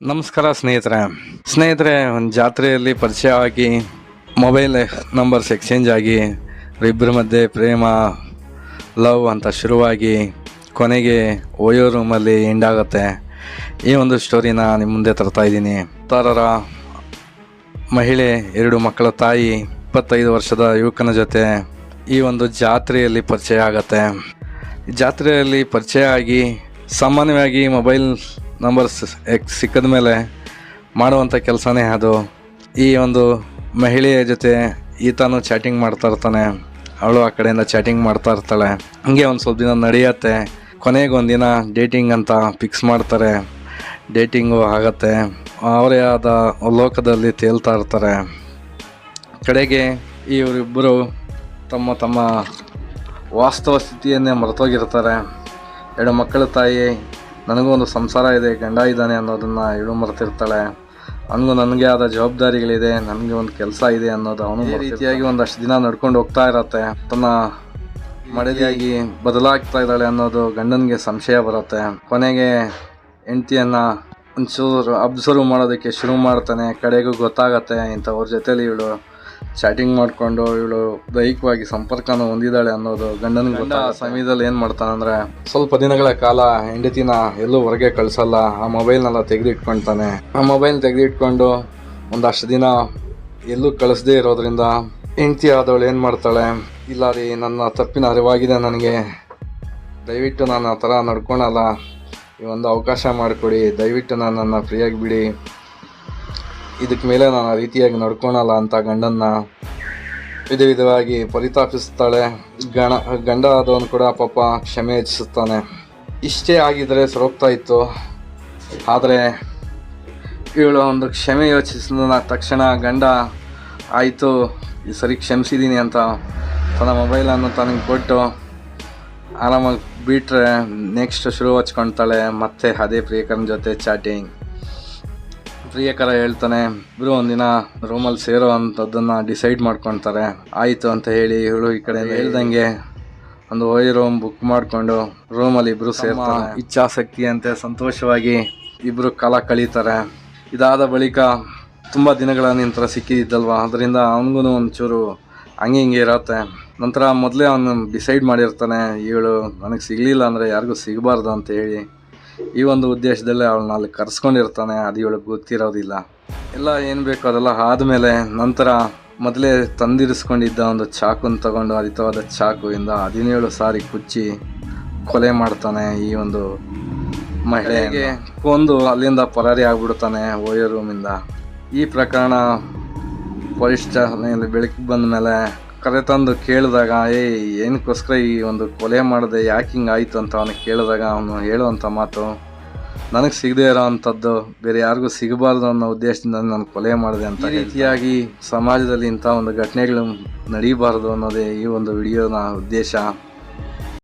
ನಮಸ್ಕಾರ ಸ್ನೇಹಿತರೆ. ಸ್ನೇಹಿತರೆ, ಒಂದು ಜಾತ್ರೆಯಲ್ಲಿ ಪರಿಚಯ ಆಗಿ ಮೊಬೈಲ್ ನಂಬರ್ಸ್ ಎಕ್ಸ್ಚೇಂಜ್ ಆಗಿ ಇಬ್ಬರ ಮಧ್ಯೆ ಪ್ರೇಮ ಲವ್ ಅಂತ ಶುರುವಾಗಿ ಕೊನೆಗೆ ಓಯೋ ರೂಮಲ್ಲಿ ಎಂಡ್ ಆಗುತ್ತೆ. ಈ ಒಂದು ಸ್ಟೋರಿನ ನಿಮ್ಮ ಮುಂದೆ ತರ್ತಾ ಇದ್ದೀನಿ. ತಾರರ ಮಹಿಳೆ, ಎರಡು ಮಕ್ಕಳ ತಾಯಿ, ಇಪ್ಪತ್ತೈದು ವರ್ಷದ ಯುವಕನ ಜೊತೆ ಈ ಒಂದು ಜಾತ್ರೆಯಲ್ಲಿ ಪರಿಚಯ ಆಗತ್ತೆ. ಜಾತ್ರೆಯಲ್ಲಿ ಪರಿಚಯ ಆಗಿ ಸಾಮಾನ್ಯವಾಗಿ ಮೊಬೈಲ್ ನಂಬರ್ಸ್ ಸಿಕ್ಕಿದ ಮೇಲೆ ಮಾಡುವಂಥ ಕೆಲಸನೇ ಅದು. ಈ ಒಂದು ಮಹಿಳೆಯ ಜೊತೆ ಈತನು ಚಾಟಿಂಗ್ ಮಾಡ್ತಾ ಇರ್ತಾನೆ. ಅವಳು ಆ ಕಡೆಯಿಂದ ಚಾಟಿಂಗ್ ಮಾಡ್ತಾ ಇರ್ತಾಳೆ. ಹಂಗೆ ಒಂದು ಸ್ವಲ್ಪ ದಿನ ನಡೆಯುತ್ತೆ. ಕೊನೆಗೆ ಒಂದಿನ ಡೇಟಿಂಗ್ ಅಂತ ಫಿಕ್ಸ್ ಮಾಡ್ತಾರೆ. ಡೇಟಿಂಗು ಆಗತ್ತೆ. ಅವರೇ ಆದ ಲೋಕದಲ್ಲಿ ತೇಲ್ತಾ ಇರ್ತಾರೆ. ಕಡೆಗೆ ಇವರಿಬ್ಬರು ತಮ್ಮ ತಮ್ಮ ವಾಸ್ತವ ಸ್ಥಿತಿಯನ್ನೇ ಮರೆತೋಗಿರ್ತಾರೆ. ಎರಡು ಮಕ್ಕಳ ತಾಯಿ ನನಗೂ ಒಂದು ಸಂಸಾರ ಇದೆ ಗಂಡ ಇದ್ದಾನೆ ಅನ್ನೋದನ್ನು ಇಳು ಮರೆತಿರ್ತಾಳೆ. ನನಗೂ ನನಗೆ ಆದ ಜವಾಬ್ದಾರಿಗಳಿದೆ ನನಗೆ ಒಂದು ಕೆಲಸ ಇದೆ ಅನ್ನೋದು ಅವನು ಈ ರೀತಿಯಾಗಿ ಒಂದಷ್ಟು ದಿನ ನಡ್ಕೊಂಡು ಹೋಗ್ತಾ ಇರತ್ತೆ. ತನ್ನ ಮಡದಿಯಾಗಿ ಬದಲಾಗ್ತಾ ಇದ್ದಾಳೆ ಅನ್ನೋದು ಗಂಡನಿಗೆ ಸಂಶಯ ಬರುತ್ತೆ. ಕೊನೆಗೆ ಹೆಂಡತಿಯನ್ನು ಒಂಚೂರು ಅಬ್ಸರ್ವ್ ಮಾಡೋದಕ್ಕೆ ಶುರು ಮಾಡ್ತಾನೆ. ಕಡೆಗೂ ಗೊತ್ತಾಗತ್ತೆ ಇಂಥವ್ರ ಜೊತೇಲಿ ಇವಳು. ಚಾಟಿಂಗ್ ಮಾಡಿಕೊಂಡು ಇವಳು ದೈಹಿಕವಾಗಿ ಸಂಪರ್ಕನ ಹೊಂದಿದ್ದಾಳೆ ಅನ್ನೋದು ಗಂಡನಿಗೆ ಗಂಡ ಆ ಸಮಯದಲ್ಲಿ ಏನು ಮಾಡ್ತಾನಂದ್ರೆ ಸ್ವಲ್ಪ ದಿನಗಳ ಕಾಲ ಹೆಂಡತಿನ ಎಲ್ಲೂ ಹೊರಗೆ ಕಳಿಸಲ್ಲ. ಆ ಮೊಬೈಲ್ನೆಲ್ಲ ತೆಗೆದಿಟ್ಕೊಳ್ತಾನೆ ಆ ಮೊಬೈಲ್ ತೆಗೆದಿಟ್ಕೊಂಡು ಒಂದಷ್ಟು ದಿನ ಎಲ್ಲೂ ಕಳಿಸ್ದೇ ಇರೋದ್ರಿಂದ ಹೆಂಡತಿ ಆದವಳು ಏನು ಮಾಡ್ತಾಳೆ ಇಲ್ಲ ರೀ ನನ್ನ ತಪ್ಪಿನ ಅರಿವಾಗಿದೆ ನನಗೆ. ದಯವಿಟ್ಟು ನಾನು ಆ ಥರ ನಡ್ಕೊಳಲ್ಲ. ಈ ಒಂದು ಅವಕಾಶ ಮಾಡಿಕೊಡಿ. ದಯವಿಟ್ಟು ನನ್ನನ್ನು ಫ್ರೀಯಾಗಿ ಬಿಡಿ. ಇದಕ್ಕೆ ಮೇಲೆ ನಾನು ಆ ರೀತಿಯಾಗಿ ನಡ್ಕೊಳಲ್ಲ ಅಂತ ಗಂಡನ್ನ ವಿಧ ವಿಧವಾಗಿ ಪರಿತಾಪಿಸ್ತಾಳೆ ಗಣ, ಗಂಡ ಆದವನು ಕೂಡ ಪಾಪ ಕ್ಷಮೆ ಹೆಚ್ಚಿಸುತ್ತಾನೆ ಇಷ್ಟೇ ಆಗಿದ್ರೆ ಸರೋಗ್ತಾ ಇತ್ತು. ಆದರೆ ಇವಳು ಒಂದು ಕ್ಷಮೆ ಯೋಚಿಸಿದ ತಕ್ಷಣ ಗಂಡ, ಆಯಿತು, ಈ ಸರಿ ಕ್ಷಮಿಸಿದ್ದೀನಿ ಅಂತ ತನ್ನ ಮೊಬೈಲನ್ನು ತನಗೆ ಕೊಟ್ಟು ಆರಾಮಾಗಿ ಬಿಟ್ಟರೆ ನೆಕ್ಸ್ಟ್ ಶುರು ಹಚ್ಕೊಳ್ತಾಳೆ ಮತ್ತೆ ಅದೇ ಪ್ರಿಯಕರನ ಜೊತೆ ಚಾಟಿಂಗ್ ಪ್ರಿಯಕರ ಹೇಳ್ತಾನೆ ಇಬ್ರು ಒಂದಿನ ರೂಮಲ್ಲಿ ಸೇರೋ ಅಂಥದ್ದನ್ನು ಡಿಸೈಡ್ ಮಾಡ್ಕೊಳ್ತಾರೆ ಆಯಿತು ಅಂತ ಹೇಳಿ ಇವಳು ಈ ಕಡೆ ಹೇಳ್ದಂಗೆ ಒಂದು ಓಯ್ ರೂಮ್ ಬುಕ್ ಮಾಡಿಕೊಂಡು ರೂಮಲ್ಲಿ ಇಬ್ರು ಸೇರ್ತಾರೆ ಇಚ್ಛಾಸಕ್ತಿ ಅಂತೆ ಸಂತೋಷವಾಗಿ ಇಬ್ರು ಕಾಲ ಕಳೀತಾರೆ. ಇದಾದ ಬಳಿಕ ತುಂಬ ದಿನಗಳ ನಂತರ ಸಿಕ್ಕಿದ್ದಲ್ವ ಅದರಿಂದ ಅವನಿಗೂ ಒಂಚೂರು ಹಂಗೆ ಹಿಂಗೆ ಇರತ್ತೆ. ನಂತರ ಮೊದಲೇ ಅವನು ಡಿಸೈಡ್ ಮಾಡಿರ್ತಾನೆ ಇವಳು ನನಗೆ ಸಿಗಲಿಲ್ಲ ಅಂದರೆ ಯಾರಿಗೂ ಸಿಗಬಾರ್ದು ಅಂತ ಹೇಳಿ ಈ ಒಂದು ಉದ್ದೇಶದಲ್ಲಿ ಅವಳನ್ನ ಅಲ್ಲಿ ಕರ್ಸ್ಕೊಂಡಿರ್ತಾನೆ. ಅದು ಇವಳಿಗೆ ಗೊತ್ತಿರೋದಿಲ್ಲ. ಎಲ್ಲ ಏನು ಬೇಕೋ ಅದೆಲ್ಲ ಆದಮೇಲೆ ನಂತರ ಮೊದಲೇ ತಂದಿರಿಸ್ಕೊಂಡಿದ್ದ ಒಂದು ಚಾಕುನ ತಗೊಂಡು ಅದಿತವಾದ ಚಾಕುವಿಂದ ಹದಿನೇಳು ಸಾರಿ ಕುಚ್ಚಿ ಕೊಲೆ ಮಾಡ್ತಾನೆ ಈ ಒಂದು ಮಹಿಳೆಗೆ ಕೊಂದು ಅಲ್ಲಿಂದ ಪರಾರಿ ಆಗ್ಬಿಡ್ತಾನೆ ಓಯೋ ರೂಮಿಂದ. ಈ ಪ್ರಕರಣ ಪೊಲೀಸ್ ಸ್ಟೇಷನಲ್ಲಿ ಬೆಳಕಿಗೆ ಬಂದ ಮೇಲೆ ಕರೆತಂದು ಕೇಳಿದಾಗ ಏಯ್ ಏನಕ್ಕೋಸ್ಕರ ಈ ಒಂದು ಕೊಲೆ ಮಾಡಿದೆ ಯಾಕೆ ಹಿಂಗೆ ಆಯಿತು ಅಂತ ಅವನು ಕೇಳಿದಾಗ ಅವನು ಹೇಳುವಂಥ ಮಾತು ನನಗೆ ಸಿಗದೇ ಇರೋ ಅಂಥದ್ದು ಬೇರೆ ಯಾರಿಗೂ ಸಿಗಬಾರ್ದು ಅನ್ನೋ ಉದ್ದೇಶದಿಂದ ನಾನು ಕೊಲೆ ಮಾಡಿದೆ ಅಂತ ರೀತಿಯಾಗಿ ಸಮಾಜದಲ್ಲಿ ಇಂಥ ಒಂದು ಘಟನೆಗಳು ನಡೀಬಾರ್ದು ಅನ್ನೋದೇ ಈ ಒಂದು ವಿಡಿಯೋನ ಉದ್ದೇಶ.